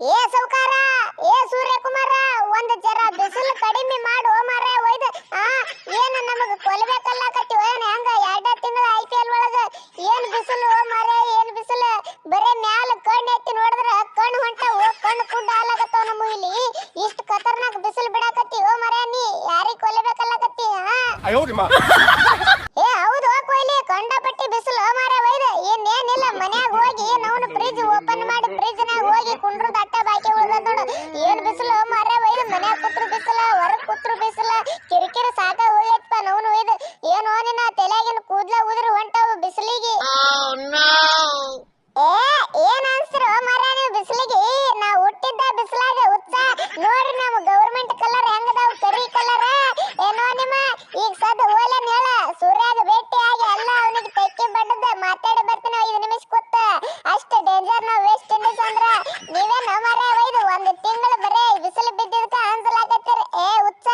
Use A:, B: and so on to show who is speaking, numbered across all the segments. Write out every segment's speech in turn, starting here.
A: ಏ ಸೌಕಾರ ಏ ಸೂರ್ಯಕುಮಾರ ಒಂದ್ ಜರ ಬಿಸಿಲು ಕಡಿಮೆ ಮಾಡು ಮಾರ ಒಯ್ದ. ಆ ಏನ ನಮಗ ಕೊಲ್ಬೇಕಲ್ಲ ಕತ್ತಿ ಏನ್ ಹೆಂಗ? ಎರಡ ತಿಂಗಳ ಐ ಪಿ ಎಲ್ ಒಳಗ ಏನ್ ಬಿಸಿಲು ಮಾರ ಏನ್ ಬಿಸಿಲು? ಬರೇ ಮ್ಯಾಲ ಕಣ್ಣು ಎತ್ತಿ ನೋಡಿದ್ರ ಕಣ್ಣು ಹೊಂಟ ಕಣ್ಣು ಕುಡ್ಡ ಆಲಾಗತ್ತಾವ ನಮ್ಮ ಇಲ್ಲಿ. ಇಷ್ಟ ಕತರ್ನಾಕ್ ಬಿಸಿಲು ಬಿಡಾಕತ್ತಿ ಓ ಮರ ನೀ ಯಾರಿಗ್
B: ಕೊಲ್ಬೇಕಲ್ಲ ಕತ್ತಿ
A: ಏ ಹೌದು ಕೊಯ್ಲಿ. ಕಂಡಪಟ್ಟಿ ಬಿಸಿಲು ಮಾರ ಒಯ್ದ. ಏನ್ ಏನಿಲ್ಲ ಮನ್ಯಾಗ ಹೋಗಿ ನಾವು ಫ್ರಿಜ್ ಓಪನ್ ಮಾಡಿ ಫ್ರಿಜ್ ಏನೋ ನಿನ್ನ ತಲೆಗಿನ ಕೂದ್ಲ ಉದುರು ಹೊಂಟವು ಬಿಸಿಲಿಗೆ. ಏ ಏನ್ ಅನ್ಸ್ರು ಮರ ನೀವು ಬಿಸಿಲಿಗೆ? ನಾ ಹುಟ್ಟಿದ್ದ ಬಿಸಿಲಾಗ ಹುಚ್ಚ. ನೋಡ್ರಿ ನಮ್ ಗೌರ್ಮೆಂಟ್ ಕಲರ್ ಹೆಂಗದಾವ್ ಕರಿ ಕಲರ್ ಏನೋ ನಿಮ್ಮ ಈಗ ಸದ್ ಓಲೆನ್ ಹೇಳ. ಸೂರ್ಯಾಗ ಭೇಟಿ ಆಗಿ ಎಲ್ಲ ಅವನಿಗೆ ತೆಕ್ಕಿ ಬಡ್ಡದ ಮಾತಾಡಿ ಬರ್ತೀನಿ ಐದು ನಿಮಿಷ ಕೂತ ಅಷ್ಟ ಡೇಂಜರ್ ನಾವ್ ವೆಸ್ಟ್ ಇಂಡೀಸ್ ಅಂದ್ರ. ನೀವೇ ನಮರ ಒಯ್ದು ಒಂದು ತಿಂಗಳು ಬರೇ ಬಿಸಿಲು ಬಿದ್ದಿದ್ಕ ಅನ್ಸಲಾಕತ್ತೀರಿ. ಏ ಹುಚ್ಚ.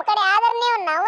A: ನಮ್ಮ ಕಡೆ ಆದ್ರೆ ನೀವು ನಾವು